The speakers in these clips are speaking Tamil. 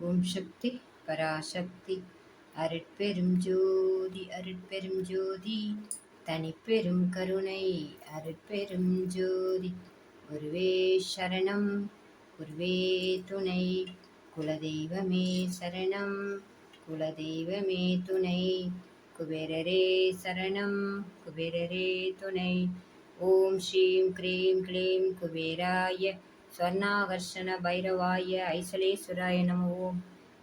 ஓம் சக்தி பராசக்தி. அருட்பெரும் ஜோதி அருட்பெரும் ஜோதி. தனிப்பெரும் கருணை அருட்பெரும் ஜோதி. குருவே சரணம் குருவே துணை. குலதெய்வமே சரணம் குலதெய்வமே துணை. குபேரரே சரணம் குபேரரே துணை. ஓம் ஸ்ரீம் க்ரீம் க்ளீம் குபேராய. ஸ்வர்ணாகர்ஷண பைரவாய ஐசலேஸ்வராய நம ஓம்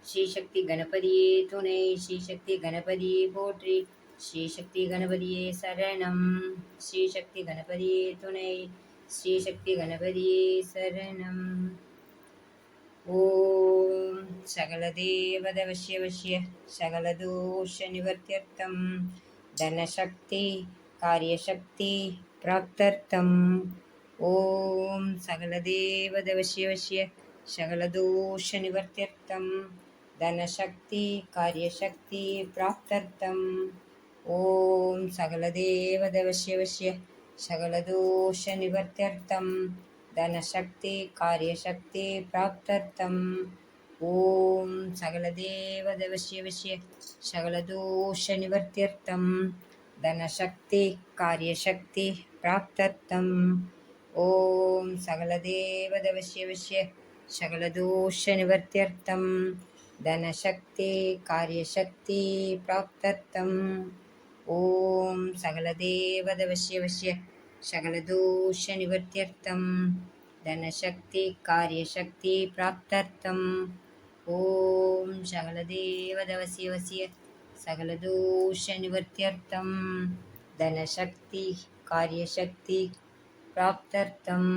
ஸ்ரீசக்தி கணபதியே துணை ஸ்ரீசக்தி கணபதியே போற்றி ஸ்ரீசக்தி கணபதியே சரணம் ஸ்ரீசக்தி கணபதியே துணை ஸ்ரீசக்தி கணபதியே சரணம் ஓம் सकलदेवदवश्यवश्य सकलदोषनिवर्त्यर्थं धनशक्ति कार्यशक्ति प्राप्त्यर्थम् ॐ सकलदेवदवश्यवश्य सकलदोषनिवर्त्यर्थं धनशक्ति कार्यशक्ति प्राप्त्यर्थम्। ॐ सकलदेवदवश्यवश्य सकलदोषनिवर्त्यर्थं धनशक्ति कार्यशक्ति प्राप्त्यर्थम्। ॐ सकलदेवदवश्यवश्य सकलदोषनिवर्त्यर्थं धनशक्ति कार्यशक्ति प्राप्त्यर्थम् ഓം സകലദേവതവശ്യവശ്യ സകലദോഷനിവർത്യർത്ഥം ധനശക്തി കാര്യശക്തി പ്രാപ്തർത്ഥം. ഓം സകലദേവതവശ്യവശ്യ സകലദോഷനിവർത്യർത്ഥം ധനശക്തി കാര്യശക്തി പ്രാപ്തർത്ഥം. ഓം സകലദേവതവശ്യവശ്യ സകലദോഷനിവർത്യർത്ഥം ധനശക്തി കാര്യശക്തി प्राप्त्यर्थम्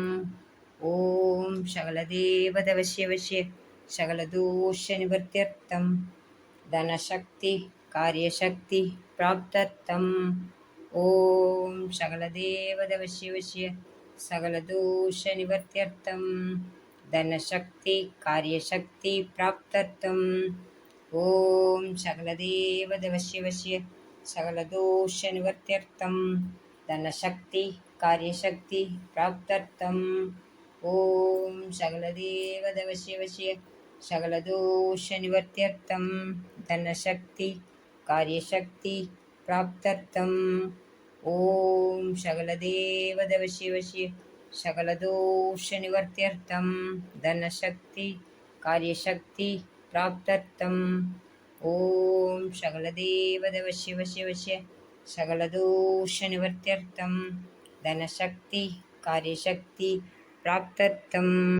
ॐ सकलदेवदवश्यवश्य सकलदोषनिवर्त्यर्थं धनशक्ति कार्यशक्ति प्राप्त्यर्थम् ॐ सकलदेवदवश्यवश्य सकलदोषनिवर्त्यर्थं धनशक्ति कार्यशक्ति प्राप्त्यर्थम् ॐ सकलदेवदवश्यवश्य सकलदोषनिवर्त्यर्थं धनशक्ति कार्यशक्ति प्राप्त्यर्थम् ॐ सकलदेवदवश्यवश्य सकलदोषनिवर्त्यर्थं धनशक्ति कार्यशक्ति प्राप्त्यर्थम् ॐ सकलदेवदवश्यवश्य सकलदोषनिवर्त्यर्थं धनशक्ति कार्यशक्ति प्राप्त्यर्थम् ॐ सकलदेवदवश्यवश्यवश्य सकलदोषनिवर्त्यर्थं धनशक्ति कार्यशक्ति प्राप्तत्वम्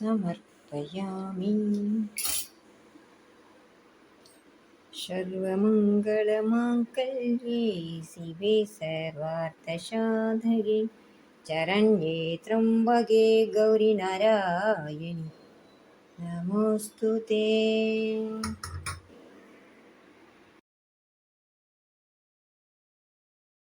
समर्पयामि। सर्वमङ्गलमाङ्गल्ये शिवे सर्वार्थशाधरे चरण्त्रं भगे गौरिनारायणे। నమోస్తుతే